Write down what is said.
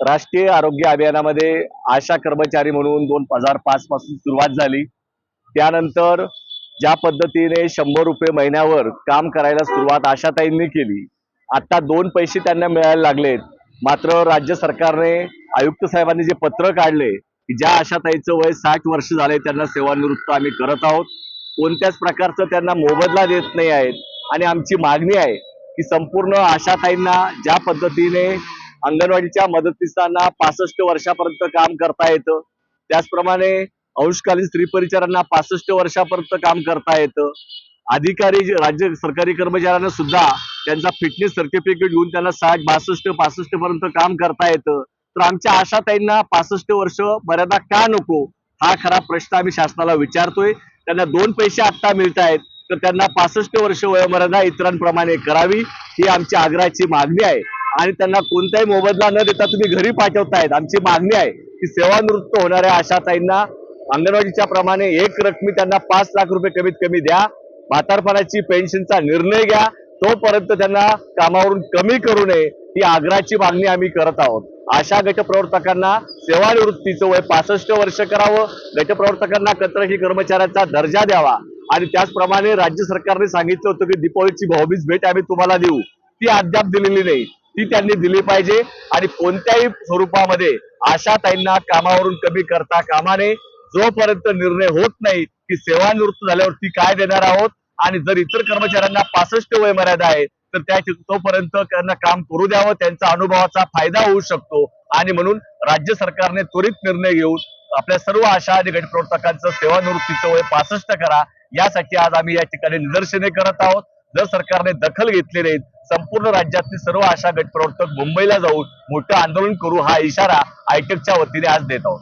राष्ट्रीय आरोग्य अभियानामध्ये आशा कर्मचारी म्हणून दोन हजार पाच पासून सुरुवात झाली. त्यानंतर ज्या पद्धतीने शंभर रुपये महिन्यावर काम करायला सुरुवात आशाताईंनी केली. आता दोन पैसे त्यांना मिळायला लागलेत. मात्र राज्य सरकारने आयुक्त साहेबांनी जे पत्र काढले की ज्या आशाताईचं वय साठ वर्ष झाले त्यांना सेवानिवृत्त आम्ही करत आहोत. कोणत्याच प्रकारचं त्यांना मोबदला देत नाही आहेत. आणि आमची मागणी आहे की संपूर्ण आशाताईंना ज्या पद्धतीने अंगणवाडीच्या मदतीसांना पासष्ट वर्षापर्यंत काम करता येतं त्याचप्रमाणे अंशकालीन स्त्री परिचारांना पासष्ट वर्षापर्यंत काम करता येतं. अधिकारी राज्य सरकारी कर्मचाऱ्यांना सुद्धा त्यांचा फिटनेस सर्टिफिकेट घेऊन त्यांना साठ बासष्ट पासष्ट पर्यंत काम करता येतं. तर आमच्या आशाताईंना पासष्ट वर्ष मर्यादा का नको? हा खरा प्रश्न आम्ही शासनाला विचारतोय. त्यांना दोन पैसे आत्ता मिळत आहेत तर त्यांना पासष्ट वर्ष वयोमर्यादा इतरांप्रमाणे करावी ही आमची आग्रहाची मागणी आहे. आणि त्यांना कोणताही मोबदला न देता तुम्ही घरी पाठवतायत आमची मागणी आहे की सेवानिवृत्त होणाऱ्या आशाताईंना अंगणवाडीच्या प्रमाणे एक रकमी त्यांना पाच लाख रुपये कमीत कमी द्या म्हातारपणाची पेन्शनचा निर्णय घ्या तोपर्यंत त्यांना कामावरून कमी करू नये ही आग्रहाची मागणी आम्ही करत आहोत. आशा गटप्रवर्तकांना सेवानिवृत्तीचं वय पासष्ट वर्ष करावं गटप्रवर्तकांना कंत्राटी कर्मचाऱ्यांचा दर्जा द्यावा आणि त्याचप्रमाणे राज्य सरकारने सांगितलं होतं की दीपावलीची भाऊबीज भेट आम्ही तुम्हाला देऊ. ती अद्याप दिलेली नाही. ती त्यांनी दिली पाहिजे आणि कोणत्याही स्वरूपामध्ये आशाताईंना कामावरून कमी करता कामाने जोपर्यंत निर्णय होत नाही की सेवानिवृत्त झाल्यावर ती काय देणार आहोत? आणि जर इतर कर्मचाऱ्यांना पासष्ट वय मर्यादा आहे तर त्या तोपर्यंत त्यांना काम करू द्यावं. त्यांचा अनुभवाचा फायदा होऊ शकतो. आणि म्हणून राज्य सरकारने त्वरित निर्णय घेऊन आपल्या सर्व आशा अधिकारी प्रवर्तकांचं सेवानिवृत्तीचं वय पासष्ट करा. यासाठी आज आम्ही या ठिकाणी निदर्शने करत आहोत. जर सरकारने दखल घेतली नाही संपूर्ण राज्यातील सर्व आशा गटप्रवर्तक मुंबईला जाऊन मोठं आंदोलन करू हा इशारा आयटेकच्या वतीने आज देत आहोत.